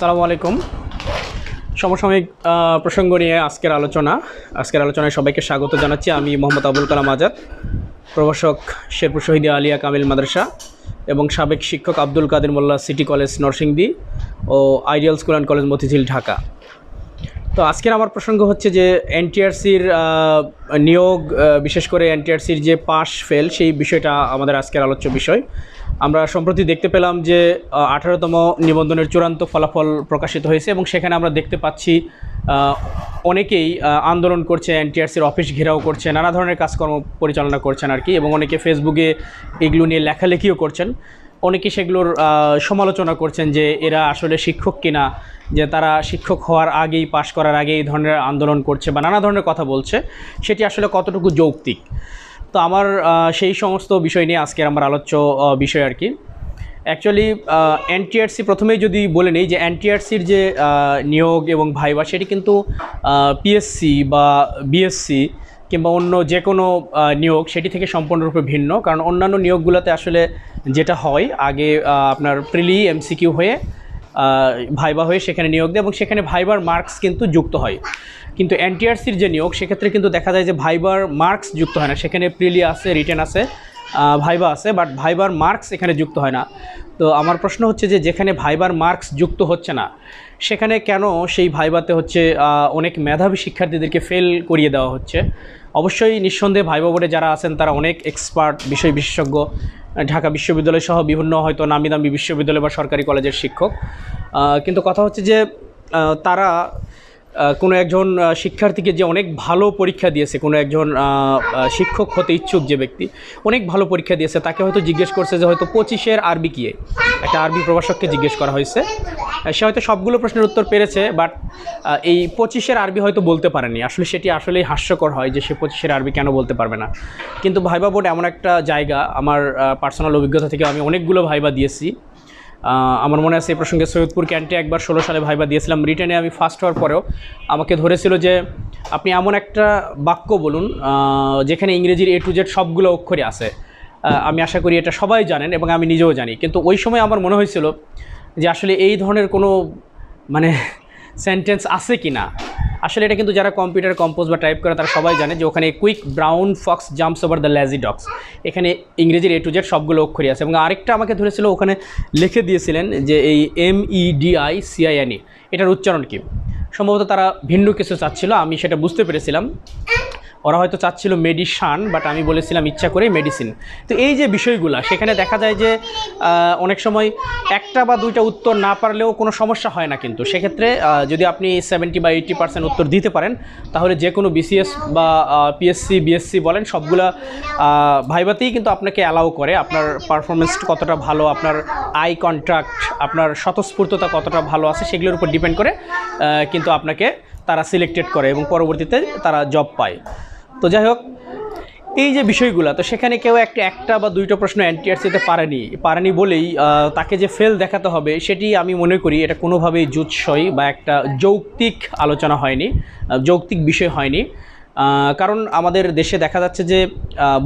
আসসালামু আলাইকুম। সমসাময়িক প্রসঙ্গ নিয়ে আজকের আলোচনা। আজকের আলোচনায় সবাইকে স্বাগত জানাচ্ছি। আমি মোহাম্মদ আবুল কালাম আজাদ, প্রভাষক শেরপুর শহীদ আলিয়া কামিল মাদ্রাসা এবং সাবেক শিক্ষক Abdul Kader Molla city college Narsingdi O ideal school and college Motijheel, Dhaka. তো আজকের আমার প্রসঙ্গ হচ্ছে যে এনটিআরসির নিয়োগ বিশেষ করে এনটিআরসির যে পাস ফেল, সেই বিষয়টা আমাদের আজকের আলোচ্য বিষয়। আমরা সম্প্রতি দেখতে পেলাম যে আঠারোতম নিবন্ধনের চূড়ান্ত ফলাফল প্রকাশিত হয়েছে এবং সেখানে আমরা দেখতে পাচ্ছি অনেকেই আন্দোলন করছে, এনটিআরসির অফিস ঘেরাও করছে, নানা ধরনের কাজকর্ম পরিচালনা করছেন আর কি এবং অনেকে ফেসবুকে এগুলো নিয়ে লেখালেখিও করছেন। অনেকে সেগুলোর সমালোচনা করছেন যে এরা আসলে শিক্ষক কিনা, যে তারা শিক্ষক হওয়ার আগেই, পাশ করার আগে এই ধরনের আন্দোলন করছে বা নানা ধরনের কথা বলছে। সেটি আসলে কতটুকু যৌক্তিক? তো আমার সেই সমস্ত বিষয় নিয়ে আজকের আমার আলোচ্য বিষয় আর কি। অ্যাকচুয়ালি এনটিআরসি প্রথমেই যদি বলে নিই যে এনটিআরসির যে নিয়োগ এবং ভাইবা, সেটি কিন্তু পিএসসি বা বিএসসি কিংবা অন্য যে কোনো নিয়োগ সেটি থেকে সম্পূর্ণরূপে ভিন্ন। কারণ অন্যান্য নিয়োগগুলোতে আসলে যেটা হয়, আগে আপনার প্রিলি, এমসিকিউ হয়ে ভাইবা হয়ে সেখানে নিয়োগ দেয় এবং সেখানে ভাইবার মার্কস কিন্তু যুক্ত হয়। কিন্তু এনটিআরসির যে নিয়োগ, সেক্ষেত্রে কিন্তু দেখা যায় যে ভাইবার মার্কস যুক্ত হয় না। সেখানে প্রিলি আছে, রিটেন আছে ভাইবা আছে, বাট ভাইবার মার্কস এখানে যুক্ত হয় না। তো আমার প্রশ্ন হচ্ছে যে যেখানে ভাইবার মার্কস যুক্ত হচ্ছে না, সেখানে কেন সেই ভাইবাতে হচ্ছে অনেক মেধাবী শিক্ষার্থীদেরকে ফেল করিয়ে দেওয়া হচ্ছে? অবশ্যই নিঃসন্দেহে ভাইব বোর্ডে যারা আছেন, তারা অনেক এক্সপার্ট বিষয় বিশেষজ্ঞ ঢাকা বিশ্ববিদ্যালয় সহ বিভিন্ন হয়তো নামি দামি বিশ্ববিদ্যালয় বা সরকারি কলেজের শিক্ষক। কিন্তু কথা হচ্ছে যে তারা কোনো একজন শিক্ষার্থীকে যে অনেক ভালো পরীক্ষা দিয়েছে, কোনো একজন শিক্ষক হতে ইচ্ছুক যে ব্যক্তি, অনেক ভালো পরীক্ষা দিয়েছে, তাকে হয়তো জিজ্ঞেস করছে যে হয়তো পঁচিশের আরবি কী একটা আরবি প্রভাষককে জিজ্ঞেস করা হয়েছে। সে হয়তো সবগুলো প্রশ্নের উত্তর পেরেছে, বাট এই পঁচিশের আরবি হয়তো বলতে পারেনি। আসলে সেটি আসলেই হাস্যকর হয় যে সে পঁচিশের আরবি কেন বলতে পারবে না। কিন্তু ভাইবা বোর্ড এমন একটা জায়গা, আমার পার্সোনাল অভিজ্ঞতা থেকে আমি অনেকগুলো ভাইবা দিয়েছি। আমার মনে আছে এই প্রসঙ্গে সৈয়দপুর ক্যান্টে একবার ষোলো সালে ভাইবা দিয়েছিলাম। রিটেনে আমি ফার্স্ট হওয়ার পরেও আমাকে ধরেছিল যে আপনি এমন একটা বাক্য বলুন যেখানে ইংরেজির এ টু জেড সবগুলো অক্ষরে আছে। আমি আশা করি এটা সবাই জানেন এবং আমি নিজেও জানি। কিন্তু ওই সময় আমার মনে হয়েছিল যে আসলে এই ধরনের কোনো মানে সেন্টেন্স আছে কি না আসলে এটা কিন্তু যারা কম্পিউটার কম্পোজ বা টাইপ করে, তারা সবাই জানে যে ওখানে quick brown fox jumps over the lazy dogs এখানে ইংরেজির এ টু জেড সবগুলো অক্ষরই আছে এবং আরেকটা আমাকে ধরেছিল, ওখানে লিখে দিয়েছিলেন যে এই M E D I CINE এটার উচ্চারণ কি? সম্ভবত তারা ভিন্ন কিছু চাচ্ছিল, আমি সেটা বুঝতে পেরেছিলাম। ওরা হয়তো চাচ্ছিল মেডিসান বাট আমি বলেছিলাম ইচ্ছা করে মেডিসিন তো এই যে বিষয়গুলো, সেখানে দেখা যায় যে অনেক সময় একটা বা দুইটা উত্তর না পারলেও কোনো সমস্যা হয় না কিন্তু। সেক্ষেত্রে যদি আপনি সেভেন্টি বা এইটি পার্সেন্ট উত্তর দিতে পারেন, তাহলে যে কোনো বিসিএস বা পিএসসি বিএসসি বলেন, সবগুলা ভাইবাতেই কিন্তু আপনাকে অ্যালাউ করে। আপনার পারফরমেন্স কতটা ভালো, আপনার আই কন্ট্রাক্ট আপনার স্বতঃস্ফূর্ততা কতটা ভালো আছে, সেগুলোর উপর ডিপেন্ড করে কিন্তু আপনাকে তারা সিলেক্টেড করে এবং পরবর্তীতে তারা জব পায়। তো যাই হোক, এই যে বিষয়গুলো, তো সেখানে কেউ একটা একটা বা দুইটা প্রশ্ন এনটিআরসিতে পারেনি পারেনি বলেই তাকে যে ফেল দেখাতে হবে, সেটি আমি মনে করি এটা কোনোভাবেই জুৎসই বা একটা যৌক্তিক আলোচনা হয়নি যৌক্তিক বিষয় হয়নি। কারণ আমাদের দেশে দেখা যাচ্ছে যে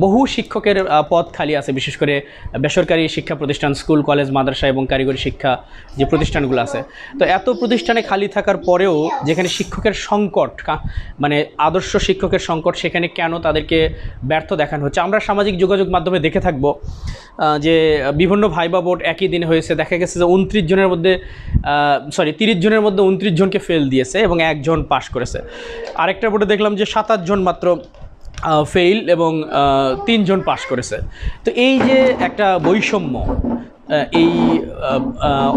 বহু শিক্ষকের পদ খালি আছে, বিশেষ করে বেসরকারি শিক্ষা প্রতিষ্ঠান, স্কুল, কলেজ, মাদ্রাসা এবং কারিগরি শিক্ষা যে প্রতিষ্ঠানগুলো আছে। তো এত প্রতিষ্ঠানে খালি থাকার পরেও যেখানে শিক্ষকের সংকট মানে আদর্শ শিক্ষকের সংকট, সেখানে কেন তাদেরকে ব্যর্থ দেখানো হচ্ছে? আমরা সামাজিক যোগাযোগ মাধ্যমে দেখে থাকব যে বিভিন্ন ভাইবা বোর্ড একই দিনে হয়েছে। দেখা গেছে যে উনত্রিশ জনের মধ্যে সরি তিরিশ জনের মধ্যে উনত্রিশ জনকে ফেল দিয়েছে এবং একজন পাশ করেছে। আরেকটা বোর্ডে দেখলাম যে সাতাশ জন মাত্র ফেইল এবং তিনজন পাশ করেছে। তো এই যে একটা বৈষম্য এই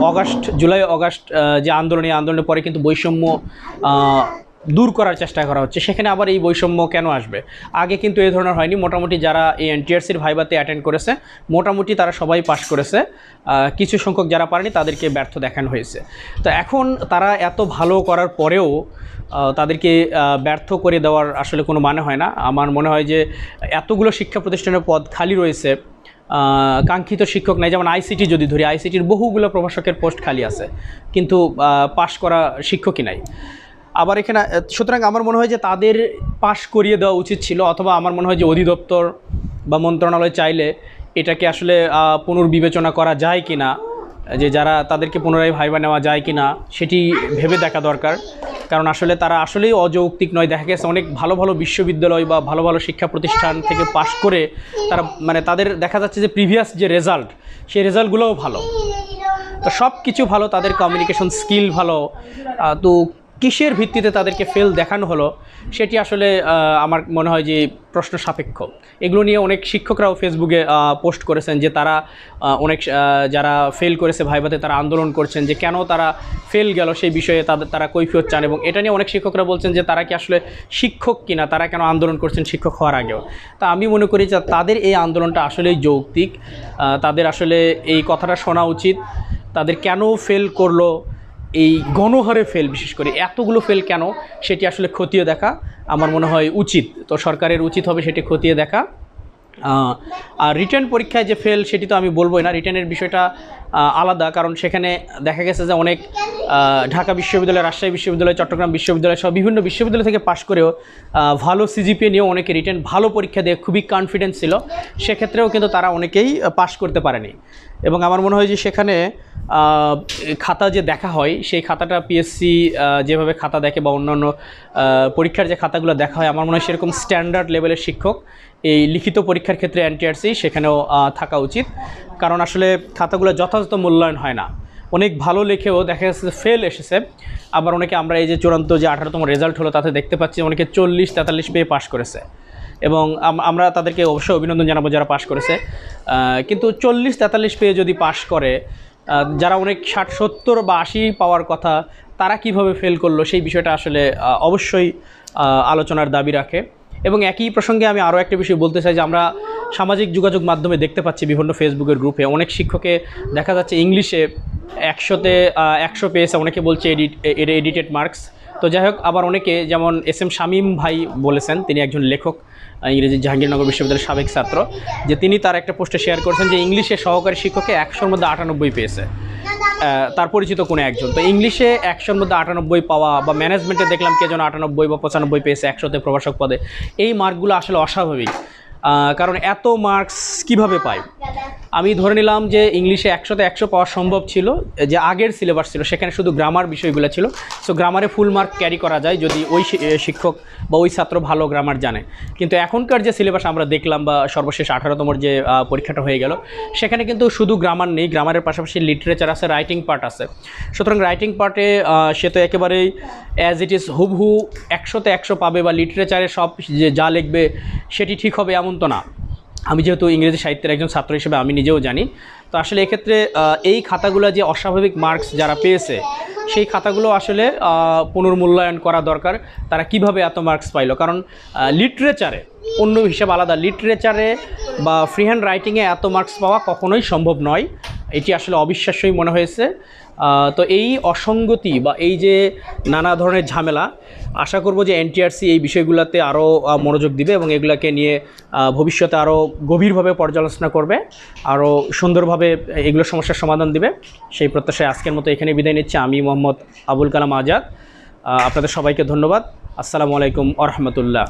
অগাস্ট, জুলাই, অগাস্ট যে আন্দোলন, এই আন্দোলনের পরে কিন্তু বৈষম্য দূর করার চেষ্টা করা হচ্ছে। সেখানে আবার এই বৈষম্য কেন আসবে? আগে কিন্তু এই ধরনের হয়নি। মোটামুটি যারা এই এনটিআরসির ভাইবাতে অ্যাটেন্ড করেছে, মোটামুটি তারা সবাই পাশ করেছে। কিছু সংখ্যক যারা পারেনি, তাদেরকে ব্যর্থ দেখানো হয়েছে। তো এখন তারা এত ভালো করার পরেও তাদেরকে ব্যর্থ করে দেওয়ার আসলে কোনো মানে হয় না। আমার মনে হয় যে এতগুলো শিক্ষা প্রতিষ্ঠানের পদ খালি রয়েছে। কাঙ্ক্ষিত শিক্ষক নাই। যেমন আইসিটি যদি ধরি আইসিটির বহুগুলো প্রভাষকের পোস্ট খালি আছে। কিন্তু পাশ করা শিক্ষকই নাই। আবার এখানে সুতরাং আমার মনে হয় যে তাদের পাশ করিয়ে দেওয়া উচিত ছিল, অথবা আমার মনে হয় যে অধিদপ্তর বা মন্ত্রণালয় চাইলে এটাকে আসলে পুনর্বিবেচনা করা যায় কি না যে যারা তাদেরকে পুনরায় ভাইবা নেওয়া যায় কি না সেটি ভেবে দেখা দরকার। কারণ আসলে তারা আসলেই অযৌক্তিক নয়। দেখা গেছে অনেক ভালো ভালো বিশ্ববিদ্যালয় বা ভালো ভালো শিক্ষা প্রতিষ্ঠান থেকে পাশ করে তারা মানে তাদের দেখা যাচ্ছে যে প্রিভিয়াস যে রেজাল্ট, সেই রেজাল্টগুলোও ভালো। তো সব কিছু ভালো, তাদের কমিউনিকেশন স্কিল ভালো। তো কিসের ভিত্তিতে তাদেরকে ফেল দেখানো হলো, সেটি আসলে আমার মনে হয় যে প্রশ্ন সাপেক্ষ। এগুলো নিয়ে অনেক শিক্ষকরাও ফেসবুকে পোস্ট করেছেন যে তারা অনেক যারা ফেল করেছে ভাইভাতে তারা আন্দোলন করছেন যে কেন তারা ফেল গেল সেই বিষয়ে তাদের তারা কৈফিয়ত চান এবং এটা নিয়ে অনেক শিক্ষকরা বলছেন যে তারা কি আসলে শিক্ষক কিনা, তারা কেন আন্দোলন করছেন শিক্ষক হওয়ার আগেও। তা আমি মনে করি যে তাদের এই আন্দোলনটা আসলেই যৌক্তিক তাদের আসলে এই কথাটা শোনা উচিত। তাদের কেন ফেল করল এই গণহারে ফেল বিশেষ করে এতগুলো ফেল কেন? সেটি আসলে খতিয়ে দেখা। আমার মনে হয় উচিত। তো সরকারের উচিত হবে সেটি খতিয়ে দেখা। আর রিটার্ন পরীক্ষায় যে ফেল সেটি তো আমি বলবোই না। রিটার্নের বিষয়টা আলাদা, কারণ সেখানে দেখা গেছে যে অনেক ঢাকা বিশ্ববিদ্যালয়, রাজশাহী বিশ্ববিদ্যালয়, চট্টগ্রাম বিশ্ববিদ্যালয় সব বিভিন্ন বিশ্ববিদ্যালয় থেকে পাশ করেও ভালো সিজিপিএ নিয়েও অনেকে রিটার্ন ভালো পরীক্ষা দিয়ে খুবই কনফিডেন্স ছিল। সেক্ষেত্রেও কিন্তু তারা অনেকেই পাশ করতে পারেনি। এবং আমার মনে হয় যে সেখানে খাতা যে দেখা হয়, সেই খাতাটা পিএসসি যেভাবে খাতা দেখে বা অন্যান্য পরীক্ষার যে খাতাগুলো দেখা হয়, আমার মনে হয় সেরকম স্ট্যান্ডার্ড লেভেলের শিক্ষক। এই লিখিত পরীক্ষার ক্ষেত্রে এনটিআরসি সেখানেও থাকা উচিত। কারণ আসলে খাতাগুলো যথাযথ মূল্যায়ন হয় না। অনেক ভালো লেখেও দেখা যাচ্ছে ফেল এসেছে। আবার অনেকে আমরা এই যে চূড়ান্ত যে আঠারোতম রেজাল্ট হলো, তাতে দেখতে পাচ্ছি অনেকে চল্লিশ, তেতাল্লিশ পেয়ে পাশ করেছে। এবং আমরা তাদেরকে অবশ্যই অভিনন্দন জানাব যারা পাশ করেছে। কিন্তু চল্লিশ, তেতাল্লিশ পেয়ে যদি পাশ করে যারা অনেক ষাট, সত্তর বা আশি পাওয়ার কথা, তারা কীভাবে ফেল করল সেই বিষয়টা আসলে অবশ্যই আলোচনার দাবি রাখে। এবং একই প্রসঙ্গে আমি আরও একটা বিষয় বলতে চাই যে আমরা সামাজিক যোগাযোগ মাধ্যমে দেখতে পাচ্ছি বিভিন্ন ফেসবুকের গ্রুপে। অনেক শিক্ষকে দেখা যাচ্ছে ইংলিশে একশোতে একশো পেয়েছে, অনেকে বলছে এডিট এডিটেড মার্কস। তো যাই হোক, আবার অনেকে যেমন এস এম শামীম ভাই বলেছেন, তিনি একজন লেখক। ইংরেজি জাহাঙ্গীরনগর বিশ্ববিদ্যালয়ের সাবেক ছাত্র, যে তিনি তার একটা পোস্টে শেয়ার করেছেন যে ইংলিশে সহকারী শিক্ষকে একশোর মধ্যে আটানব্বই পেয়েছে। তার পরিচিত কোনো একজন। তো ইংলিশে একশোর মধ্যে আটানব্বই পাওয়া বা ম্যানেজমেন্টে দেখলাম কে যেন আটানব্বই বা পঁচানব্বই পেয়েছে একশোতে প্রভাষক পদে। এই মার্কগুলো আসলে অস্বাভাবিক। কারণ এত মার্কস কীভাবে পায় আমি ধরে নিলাম যে ইংলিশে একশোতে একশো পাওয়া সম্ভব ছিল, যে আগের সিলেবাস ছিল, সেখানে শুধু গ্রামার বিষয়গুলো ছিল। সো গ্রামারে ফুল মার্ক ক্যারি করা যায় যদি ওই শিক্ষক বা ওই ছাত্র ভালো গ্রামার জানে। কিন্তু এখনকার যে সিলেবাস আমরা দেখলাম বা সর্বশেষ আঠারোতমর যে পরীক্ষাটা হয়ে গেল, সেখানে কিন্তু শুধু গ্রামার নেই গ্রামারের পাশাপাশি লিটারেচার আছে রাইটিং পার্ট আছে। সুতরাং রাইটিং পার্টে সে তো একেবারেই অ্যাজ ইট ইজ হুবহু একশোতে একশো পাবে বা লিটারেচারে সব যে যা লিখবে, সেটি ঠিক হবে এমন তো না। আমি যেহেতু ইংরেজি সাহিত্যের একজন ছাত্র হিসেবে আমি নিজেও জানি, তো আসলে এক্ষেত্রে এই খাতাগুলো যে অস্বাভাবিক মার্কস যারা পেয়েছে, সেই খাতাগুলো আসলে পুনর্মূল্যায়ন করা দরকার। তারা কীভাবে এত মার্কস পাইলো? কারণ লিটারেচারে অন্য হিসাব আলাদা। লিটারেচারে বা ফ্রি হ্যান্ড রাইটিংয়ে এত মার্কস পাওয়া কখনোই সম্ভব নয়। এটি আসলে অবিশ্বাস্যই মনে হয়েছে। তো এই অসঙ্গতি বা এই যে নানা ধরনের ঝামেলা, আশা করব যে এনটিআরসি এই বিষয়গুলোতে আরও মনোযোগ দিবে এবং এগুলাকে নিয়ে ভবিষ্যতে আরও গভীরভাবে পর্যালোচনা করবে, আরও সুন্দরভাবে এগুলো সমস্যার সমাধান দিবে। সেই প্রত্যাশায় আজকের মতো এখানে বিদায় নিচ্ছি। আমি মোহাম্মদ আবুল কালাম আজাদ। আপনাদের সবাইকে ধন্যবাদ। আসসালামু আলাইকুম আ রহমতুল্লাহ।